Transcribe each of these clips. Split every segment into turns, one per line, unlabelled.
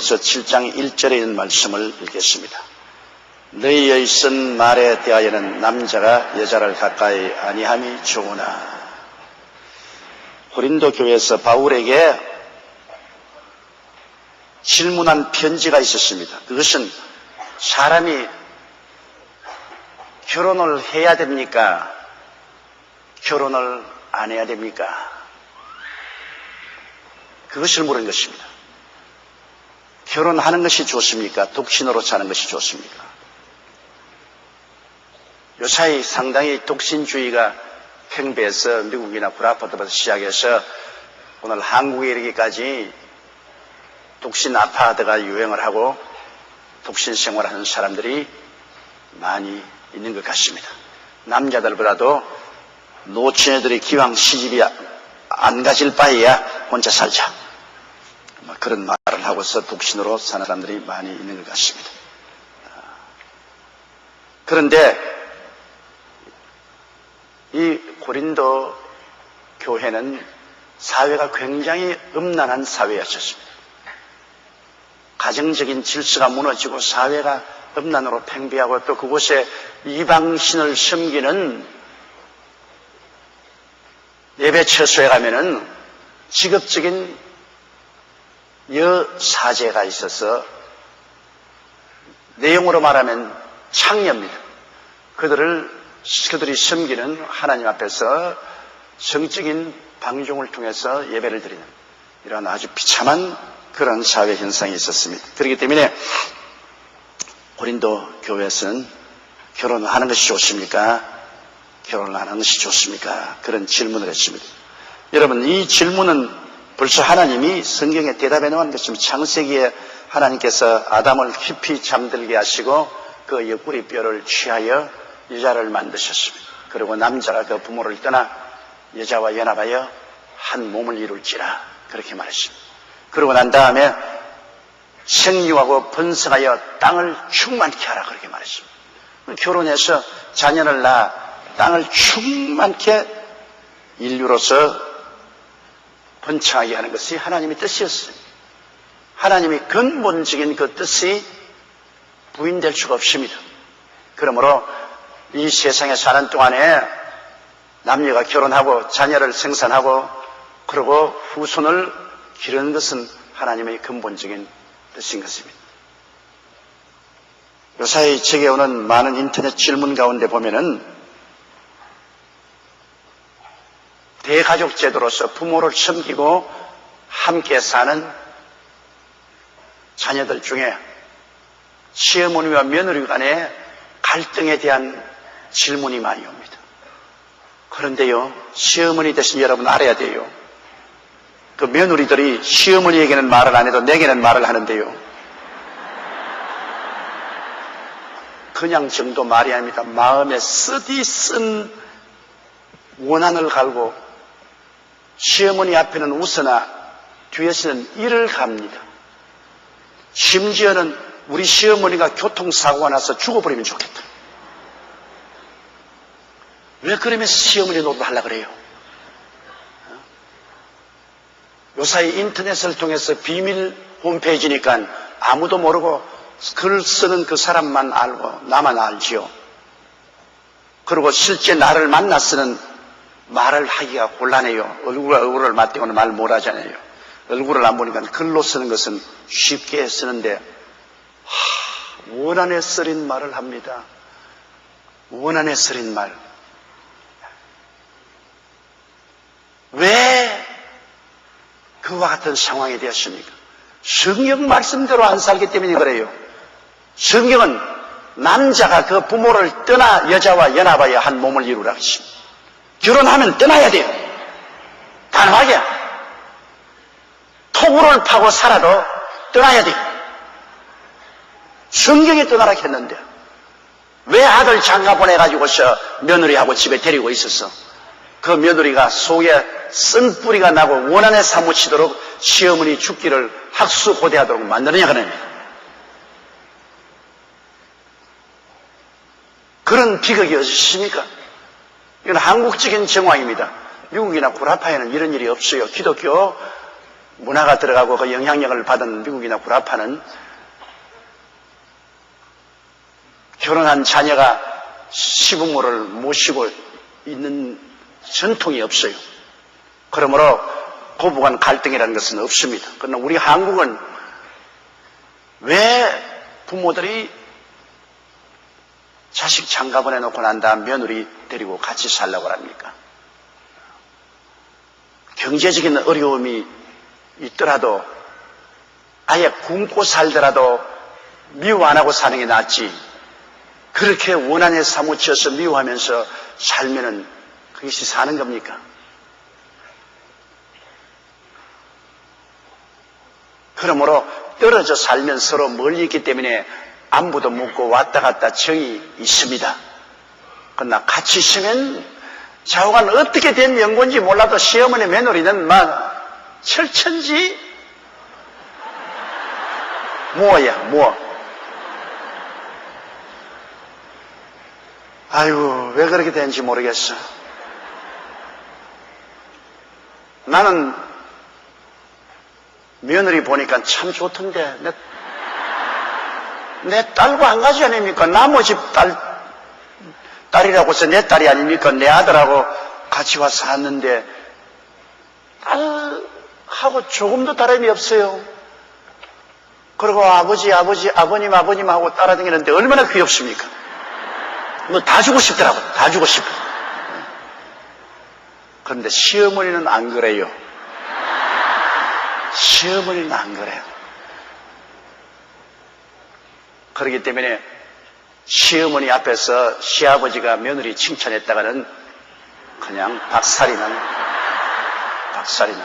고린도전서 7장 1절에 있는 말씀을 읽겠습니다. 너희의 쓴 말에 대하여는 남자가 여자를 가까이 아니함이 좋으나 고린도 교회에서 바울에게 질문한 편지가 있었습니다. 그것은 사람이 결혼을 해야 됩니까? 결혼을 안 해야 됩니까? 그것을 물은 것입니다. 결혼하는 것이 좋습니까? 독신으로 사는 것이 좋습니까? 요사이 상당히 독신주의가 팽배해서 미국이나 브라파드부터 시작해서 오늘 한국에 이르기까지 독신 아파트가 유행을 하고 독신 생활하는 사람들이 많이 있는 것 같습니다. 남자들보다도 노처녀들이 기왕 시집이 안 가질 바에야 혼자 살자. 뭐 그런 말 을 하고서 독신으로 사는 사람들이 많이 있는 것 같습니다. 그런데 이 고린도 교회는 사회가 굉장히 음란한 사회였었습니다. 가정적인 질서가 무너지고 사회가 음란으로 팽배하고 또 그곳에 이방신을 섬기는 예배 처소에 가면은 직업적인 여사제가 있어서 내용으로 말하면 창녀입니다. 그들을 그들이 섬기는 하나님 앞에서 성적인 방종을 통해서 예배를 드리는 이런 아주 비참한 그런 사회 현상이 있었습니다. 그렇기 때문에 고린도 교회에서는 결혼을 하는 것이 좋습니까? 결혼을 안 하는 것이 좋습니까? 그런 질문을 했습니다. 여러분, 이 질문은 벌써 하나님이 성경에 대답해 놓은 것입니다. 창세기에 하나님께서 아담을 깊이 잠들게 하시고 그 옆구리 뼈를 취하여 여자를 만드셨습니다. 그리고 남자가 그 부모를 떠나 여자와 연합하여 한 몸을 이룰지라 그렇게 말했습니다. 그러고 난 다음에 생육하고 번성하여 땅을 충만케 하라 그렇게 말했습니다. 결혼해서 자녀를 낳아 땅을 충만케 인류로서 번창하게 하는 것이 하나님의 뜻이었어요. 하나님의 근본적인 그 뜻이 부인될 수가 없습니다. 그러므로 이 세상에 사는 동안에 남녀가 결혼하고 자녀를 생산하고 그리고 후손을 기르는 것은 하나님의 근본적인 뜻인 것입니다. 요사이 책에 오는 많은 인터넷 질문 가운데 보면은 대가족 제도로서 부모를 섬기고 함께 사는 자녀들 중에 시어머니와 며느리 간의 갈등에 대한 질문이 많이 옵니다. 그런데요, 시어머니 대신 여러분 알아야 돼요. 그 며느리들이 시어머니에게는 말을 안 해도 내게는 말을 하는데요. 그냥 정도 말이 아닙니다. 마음에 쓰디 쓴 원한을 갈고 시어머니 앞에는 웃으나 뒤에서는 이를 갑니다. 심지어는 우리 시어머니가 교통사고가 나서 죽어버리면 좋겠다. 왜 그러면서 시어머니 노릇 하려 그래요? 요사이 인터넷을 통해서 비밀 홈페이지니까 아무도 모르고 글 쓰는 그 사람만 알고 나만 알지요. 그리고 실제 나를 만났으는 말을 하기가 곤란해요. 얼굴과 얼굴을 맞대고는 말 못하잖아요. 얼굴을 안 보니까 글로 쓰는 것은 쉽게 쓰는데 하, 원한에 쓰린 말을 합니다. 원한에 쓰린 말. 왜 그와 같은 상황이 되었습니까? 성경 말씀대로 안 살기 때문에 그래요. 성경은 남자가 그 부모를 떠나 여자와 연합하여 한 몸을 이루라 하십니다. 결혼하면 떠나야 돼요. 단호하게. 토구를 파고 살아도 떠나야 돼요. 성경에 떠나라 했는데 왜 아들 장가 보내가지고서 며느리하고 집에 데리고 있었어? 그 며느리가 속에 쓴 뿌리가 나고 원한에 사무치도록 시어머니 죽기를 학수고대하도록 만드느냐 그러냐. 그런 비극이 어디 있습니까? 이건 한국적인 정황입니다. 미국이나 구라파에는 이런 일이 없어요. 기독교 문화가 들어가고 그 영향력을 받은 미국이나 구라파는 결혼한 자녀가 시부모를 모시고 있는 전통이 없어요. 그러므로 고부 간 갈등이라는 것은 없습니다. 그러나 우리 한국은 왜 부모들이 자식 장가 보내놓고 난 다음 며느리 데리고 같이 살라고 합니까? 경제적인 어려움이 있더라도 아예 굶고 살더라도 미워 안 하고 사는 게 낫지. 그렇게 원한에 사무쳐서 미워하면서 살면은 그것이 사는 겁니까? 그러므로 떨어져 살면 서로 멀리 있기 때문에 안부도 묻고 왔다 갔다 정이 있습니다. 그러나 같이 있으면 좌우간 어떻게 된 연고인지 몰라도 시어머니 며느리는 막 철천지 뭐야 뭐 아유 왜 그렇게 되는지 모르겠어. 나는 며느리 보니까 참 좋던데 내, 내 딸과 한 가지 아닙니까? 나머지 딸 딸이라고 해서 내 딸이 아닙니까? 내 아들하고 같이 와서 샀는데 딸하고 조금도 다름이 없어요. 그리고 아버지, 아버지, 아버님, 아버님 하고 따라다니는데 얼마나 귀엽습니까? 뭐 다 주고 싶더라고. 다 주고 싶어. 그런데 시어머니는 안 그래요. 시어머니는 안 그래요. 그렇기 때문에 시어머니 앞에서 시아버지가 며느리 칭찬했다가는 그냥 박살이는 박살이는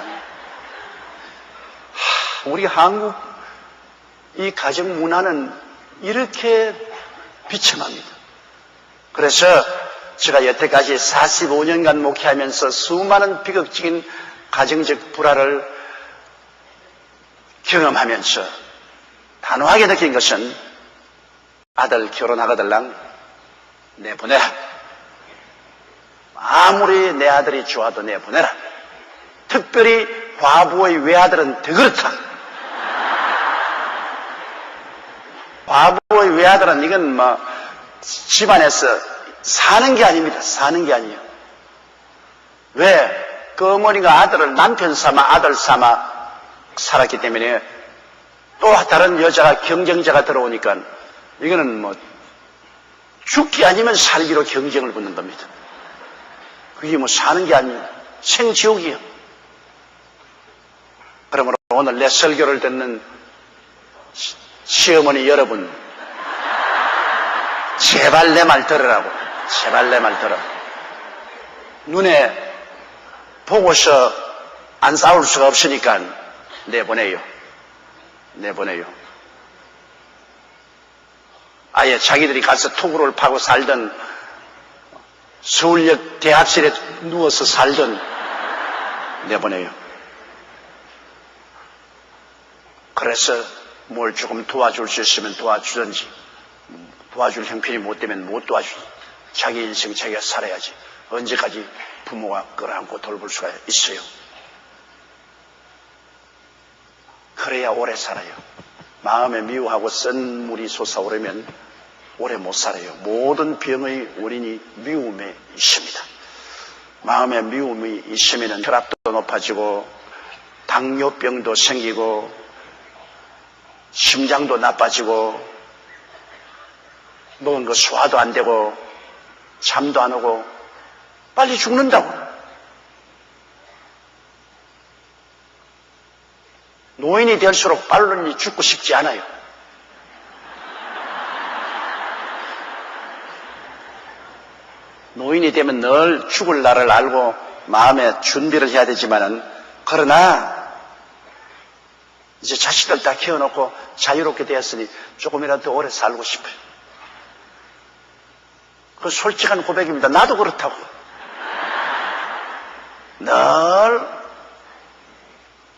우리 한국 이 가정 문화는 이렇게 비참합니다. 그래서 제가 여태까지 45년간 목회하면서 수많은 비극적인 가정적 불화를 경험하면서 단호하게 느낀 것은 아들 결혼하거들랑 내보내라. 아무리 내 아들이 좋아도 내보내라. 특별히 과부의 외아들은 더 그렇다. 과부의 외아들은 이건 뭐 집안에서 사는 게 아닙니다. 사는 게 아니에요. 왜? 그 어머니가 아들을 남편 삼아 아들 삼아 살았기 때문에 또 다른 여자가 경쟁자가 들어오니까 이거는 뭐 죽기 아니면 살기로 경쟁을 붙는 겁니다. 그게 뭐 사는 게 아니에요. 생지옥이에요. 그러므로 오늘 내 설교를 듣는 시- 시어머니 여러분, 제발 내 말 들으라고. 제발 내 말 들어. 눈에 보고서 안 싸울 수가 없으니까 내보내요. 내보내요. 아예 자기들이 가서 투구를 파고 살던 서울역 대합실에 누워서 살던 내보내요. 그래서 뭘 조금 도와줄 수 있으면 도와주든지 도와줄 형편이 못 되면 못 도와주지. 자기 인생 자기가 살아야지. 언제까지 부모가 끌어안고 돌볼 수가 있어요. 그래야 오래 살아요. 마음에 미워하고 쓴 물이 솟아오르면 오래 못 살아요. 모든 병의 원인이 미움에 있습니다. 마음에 미움이 있으면 혈압도 높아지고 당뇨병도 생기고 심장도 나빠지고 먹은 거 소화도 안 되고 잠도 안 오고 빨리 죽는다고. 노인이 될수록 빨리 죽고 싶지 않아요. 노인이 되면 늘 죽을 날을 알고 마음에 준비를 해야 되지만은 그러나 이제 자식들 다 키워놓고 자유롭게 되었으니 조금이라도 더 오래 살고 싶어요. 그 솔직한 고백입니다. 나도 그렇다고. 늘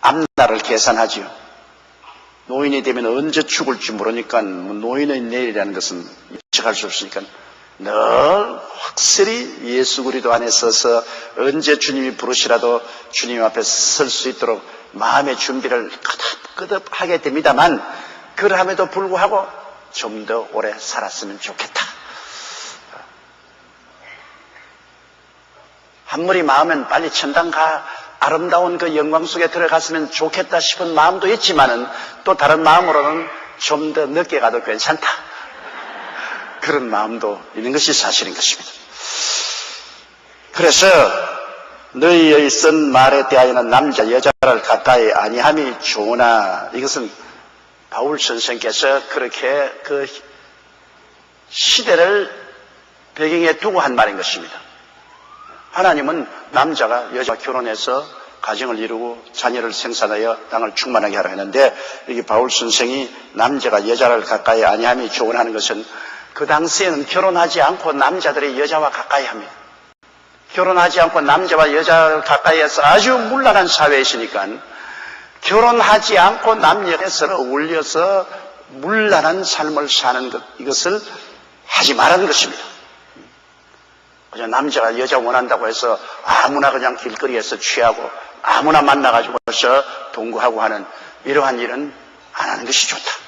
앞날을 계산하지요. 노인이 되면 언제 죽을지 모르니까 뭐 노인의 내일이라는 것은 예측할 수 없으니까 늘 확실히 예수 그리도 안에 서서 언제 주님이 부르시라도 주님 앞에 설 수 있도록 마음의 준비를 끄덕끄덕 하게 됩니다만 그러함에도 불구하고 좀 더 오래 살았으면 좋겠다. 한물이 마음은 빨리 천당 가 아름다운 그 영광 속에 들어갔으면 좋겠다 싶은 마음도 있지만은 또 다른 마음으로는 좀 더 늦게 가도 괜찮다. 그런 마음도 있는 것이 사실인 것입니다. 그래서 너희의 쓴 말에 대하여는 남자 여자를 가까이 아니함이 좋으나 이것은 바울 선생께서 그렇게 그 시대를 배경에 두고 한 말인 것입니다. 하나님은 남자가 여자와 결혼해서 가정을 이루고 자녀를 생산하여 땅을 충만하게 하라 했는데 여기 바울 선생이 남자가 여자를 가까이 아니함이 좋으라는 것은 그 당시에는 결혼하지 않고 남자들이 여자와 가까이 합니다. 결혼하지 않고 남자와 여자를 가까이 해서 아주 문란한 사회에 있으니까 결혼하지 않고 남녀가 서로 어울려서 문란한 삶을 사는 것 이것을 하지 말라는 것입니다. 그냥 남자가 여자 원한다고 해서 아무나 그냥 길거리에서 취하고 아무나 만나가지고서 동거하고 하는 이러한 일은 안 하는 것이 좋다.